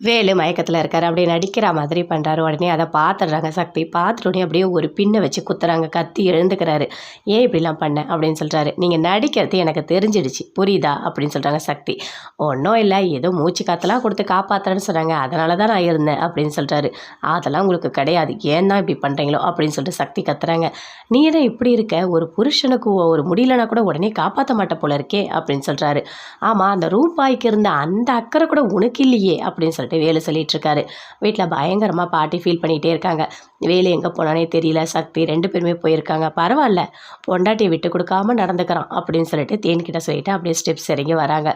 வேலு மயக்கத்தில் இருக்கார். அப்படியே நடிக்கிற மாதிரி பண்ணுறாரு உடனே அதை பார்த்துடுறாங்க சக்தி. பார்த்துட்டு அப்படியே ஒரு பின்னை வச்சு குத்துறாங்க. கத்தி எழுந்துக்கிறாரு. ஏன் இப்படிலாம் பண்ண? அப்படின்னு சொல்கிறாரு நீங்கள் நடிக்கிறது எனக்கு தெரிஞ்சிடுச்சு. புரியுதா? அப்படின்னு சொல்கிறாங்க சக்தி. ஒன்றும் இல்லை. ஏதோ மூச்சு காத்தெல்லாம் கொடுத்து காப்பாற்றுறேன்னு சொல்கிறாங்க அதனால தான் நான் இருந்தேன். அப்படின்னு சொல்கிறாரு அதெல்லாம் உங்களுக்கு கிடையாது. ஏன் தான் இப்படி பண்ணுறீங்களோ அப்படின்னு சொல்லிட்டு சக்தி கத்துறாங்க. நீ என்ன இப்படி இருக்க? ஒரு புருஷனுக்கு ஒரு முடியலனா கூட உடனே காப்பாற்ற மாட்ட போல இருக்கே. அப்படின்னு சொல்கிறாரு ஆமாம் அந்த ரூபாய்க்கு இருந்த அந்த அக்கறை கூட உனக்கு இல்லையே. அப்படின்னு சொல்லிட்டு வேலு சொல்லிட்டு இருக்காரு வீட்டில் பயங்கரமாக பாட்டி ஃபீல் பண்ணிகிட்டே இருக்காங்க. வேலு எங்கே போனானே தெரியல. சக்தி ரெண்டு பேருமே போயிருக்காங்க. பரவாயில்ல பொண்டாட்டியை விட்டு கொடுக்காம நடந்துக்கிறான் அப்படின்னு சொல்லிட்டு தேன்கிட்ட சொல்லிட்டு அப்படியே ஸ்டெப்ஸ் இறங்கி வராங்க.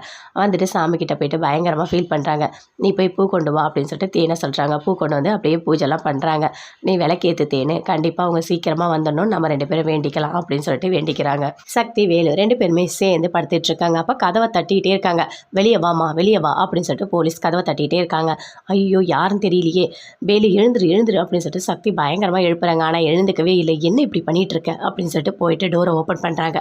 வந்துட்டு சாமி கிட்ட போயிட்டு பயங்கரமாக ஃபீல் பண்ணுறாங்க நீ போய் பூ கொண்டு வா அப்படின்னு சொல்லிட்டு தேனை சொல்கிறாங்க பூ கொண்டு வந்து அப்படியே பூஜைலாம் பண்ணுறாங்க நீ விளக்கேற்று தேனு. கண்டிப்பாக அவங்க சீக்கிரமாக வந்துடணும் நம்ம ரெண்டு பேரும் வேண்டிக்கலாம் அப்படின்னு சொல்லிட்டு வேண்டிக்கிறாங்க. சக்தி வேலு ரெண்டு பேருமே சேர்ந்து படுத்துட்டு இருக்காங்க. அப்போ கதவை தட்டிக்கிட்டே இருக்காங்க. வெளியே வாமா வெளியே வா அப்படின்னு சொல்லிட்டு போலீஸ் கதவை தட்டிகிட்டே இருக்காங்க. ஐயோ யாருன்னு தெரியலையே. வேலு எழுந்துரு எழுந்துரு அப்படின்னு சொல்லிட்டு சக்தி பயங்கரமாக எழுப்புறாங்க. ஆனால் எழுந்துக்கவே இல்லை. என்ன இப்படி பண்ணிகிட்டு இருக்க அப்படின்னு சொல்லிட்டு போயிட்டு டோரை ஓப்பன் பண்ணுறாங்க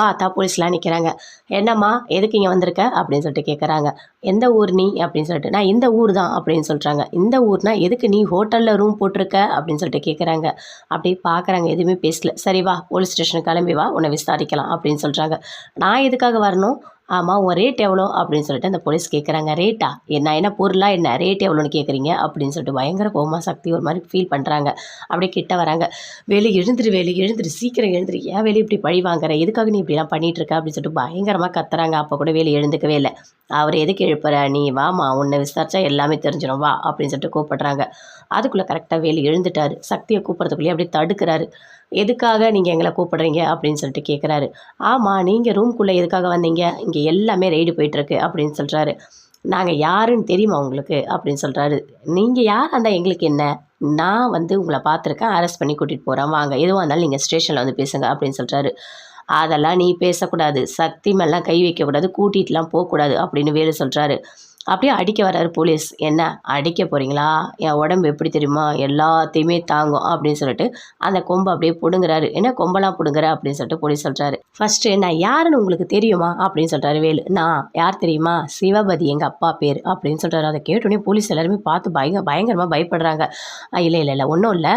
பார்த்தா போலீஸ்லாம் நிற்கிறாங்க என்னம்மா எதுக்கு இங்கே வந்திருக்க? அப்படின்னு சொல்லிட்டு கேட்குறாங்க எந்த ஊர் நீ? அப்படின்னு சொல்லிட்டு நான் இந்த ஊர் தான் அப்படின்னு சொல்கிறாங்க இந்த ஊர்னா எதுக்கு நீ ஹோட்டலில் ரூம் போட்டிருக்க? அப்படின்னு சொல்லிட்டு கேட்குறாங்க அப்படியே பார்க்குறாங்க எதுவுமே பேசல. சரி வா போலீஸ் ஸ்டேஷனுக்கு கிளம்பி வா. உன்னை விசாரிக்கலாம் அப்படின்னு சொல்கிறாங்க நான் எதுக்காக வரணும்? ஆமாம் உன் ரேட் எவ்வளோ? அப்படின்னு சொல்லிட்டு அந்த போலீஸ் கேட்குறாங்க ரேட்டா? என்ன என்ன பொருளா? என்ன ரேட் எவ்வளோன்னு கேட்குறீங்க அப்படின்னு சொல்லிட்டு பயங்கர கோமா சக்தி ஒரு மாதிரி ஃபீல் பண்ணுறாங்க அப்படியே கிட்ட வராங்க. வெளி எழுந்துரு வெளி எழுந்துரு சீக்கிரம் எழுந்துரு. ஏன் வெளியே இப்படி பழி வாங்குற? எதுக்காக நீ இப்படிலாம் பண்ணிகிட்ருக்க அப்படின்னு சொல்லிட்டு பயங்கரமாக கத்துறாங்க. அப்போ கூட வேலி எழுந்துக்கவே இல்லை. அவர் எதுக்கு எழுப்புற? நீ வாமா உன்னை விசாரிச்சா எல்லாமே தெரிஞ்சிடும் வா அப்படின்னு சொல்லிட்டு கூப்பிடுறாங்க. அதுக்குள்ளே கரெக்டாக வேலி எழுந்துட்டாரு. சக்தியை கூப்பிட்றதுக்குள்ளேயே அப்படியே தடுக்கிறாரு. எதுக்காக நீங்கள் எங்களை கூப்பிடுறீங்க? அப்படின்னு சொல்லிட்டு கேட்குறாரு ஆமாம் நீங்கள் ரூம்குள்ளே எதுக்காக வந்தீங்க? இங்கே எல்லாமே ரெய்டு போயிட்டுருக்கு அப்படின்னு சொல்கிறாரு நாங்கள் யாருன்னு தெரியுமா உங்களுக்கு? அப்படின்னு சொல்கிறாரு நீங்கள் யார் இருந்தால் எங்களுக்கு என்ன? நான் வந்து உங்களை பார்த்துருக்கேன் அரெஸ்ட் பண்ணி கூட்டிகிட்டு போகிறேன் வாங்க. எதுவாக இருந்தாலும் நீங்கள் ஸ்டேஷனில் வந்து பேசுங்க அப்படின்னு சொல்கிறாரு அதெல்லாம் நீ பேசக்கூடாது. சக்தி மேலாம் கை வைக்கக்கூடாது. கூட்டிகிட்டுலாம் போகக்கூடாது அப்படின்னு வேலு சொல்கிறாரு அப்படியே அடிக்க வர்றாரு போலீஸ். என்ன அடிக்க போகிறீங்களா என் உடம்பு எப்படி தெரியுமா? எல்லாத்தையுமே தாங்கும் அப்படின்னு சொல்லிட்டு அந்த கொம்பை அப்படியே பிடுங்குறாரு. என்ன கொம்பெல்லாம் பிடுங்குற? அப்படின்னு சொல்லிட்டு போலீஸ் சொல்கிறாரு ஃபஸ்ட்டு நான் யாருன்னு உங்களுக்கு தெரியுமா? அப்படின்னு சொல்கிறாரு வேலு. நான் யார் தெரியுமா? சிவபதி எங்கள் அப்பா பேர் அப்படின்னு சொல்கிறாரு அதை கேட்டோடனே போலீஸ் எல்லாருமே பார்த்து பயங்க பயங்கரமாக பயப்படுறாங்க. இல்லை இல்லை இல்லை ஒன்றும் இல்லை.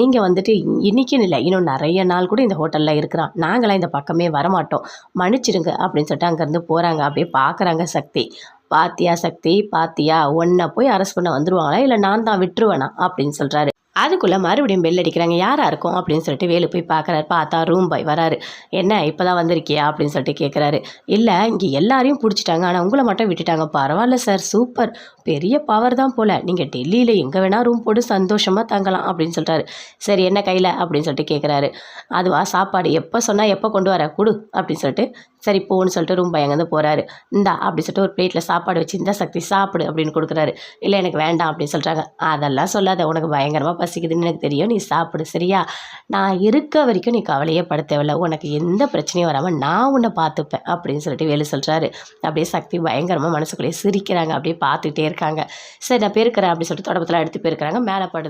நீங்கள் வந்துட்டு இன்றைக்கின்னு இல்லை. இன்னும் நிறைய நாள் கூட இந்த ஹோட்டலில் இருக்கிறான். நாங்களாம் இந்த பக்கமே வரமாட்டோம். மன்னிச்சிடுங்க அப்படின்னு சொல்லிட்டு அங்கேருந்து போகிறாங்க அப்படியே பார்க்குறாங்க சக்தி. பாத்தியா சக்தி பாத்தியா? ஒன்றை போய் அரெஸ்ட் பண்ண வந்துருவாங்களா? இல்லை நான் தான் விட்டுருவேனா? அப்படின்னு சொல்கிறாரு அதுக்குள்ளே மறுபடியும் பெல் அடிக்கிறாங்க. யாராக இருக்கும்? அப்படின்னு சொல்லிட்டு வேலு போய் பார்க்குறாரு பார்த்தா ரூம் பாய் வராரு. என்ன இப்போ தான் வந்திருக்கியா? அப்படின்னு சொல்லிட்டு கேட்குறாரு இல்லை இங்கே எல்லாரையும் பிடிச்சிட்டாங்க. ஆனால் உங்களை மட்டும் விட்டுட்டாங்க. பரவாயில்ல சார் சூப்பர் பெரிய பவர் தான் போல். நீங்கள் டெல்லியில் எங்கே வேணால் ரூம் போட்டு சந்தோஷமாக தங்கலாம் அப்படின்னு சொல்லிட்டாரு சரி என்ன கையில்? அப்படின்னு சொல்லிட்டு கேட்குறாரு அதுவா சாப்பாடு எப்போ சொன்னால் எப்போ கொண்டு வர? கொடு அப்படின்னு சொல்லிட்டு சரி போன்னு சொல்லிட்டு ரூம் பயங்கந்து போகிறாரு இந்தா அப்படி சொல்லிட்டு ஒரு பிளேட்டில் சாப்பாடு வச்சு இந்த சக்தி சாப்பிடு அப்படின்னு கொடுக்குறாரு. இல்லை எனக்கு வேண்டாம் அப்படின்னு சொல்கிறாங்க அதெல்லாம் சொல்லாத உனக்கு பயங்கரமாக பசிக்குதுன்னு எனக்கு தெரியும். நீ சாப்பிடு சரியா? நான் இருக்க வரைக்கும் நீ கவலையே பட தேவையில்ல. உனக்கு எந்த பிரச்சனையும் வராமல் நான் உன்னை பார்த்துப்பேன் அப்படின்னு சொல்லிட்டு வேலு சொல்கிறாரு அப்படியே சக்தி பயங்கரமாக மனசுக்குள்ளேயே சிரிக்கிறாங்க. அப்படியே பார்த்துக்கிட்டே இருக்காங்க. சரி நான் பேருக்கிறேன் அப்படின்னு சொல்லிட்டு தொடப்பத்தில் எடுத்து போயிருக்கிறாங்க. மேலே படுது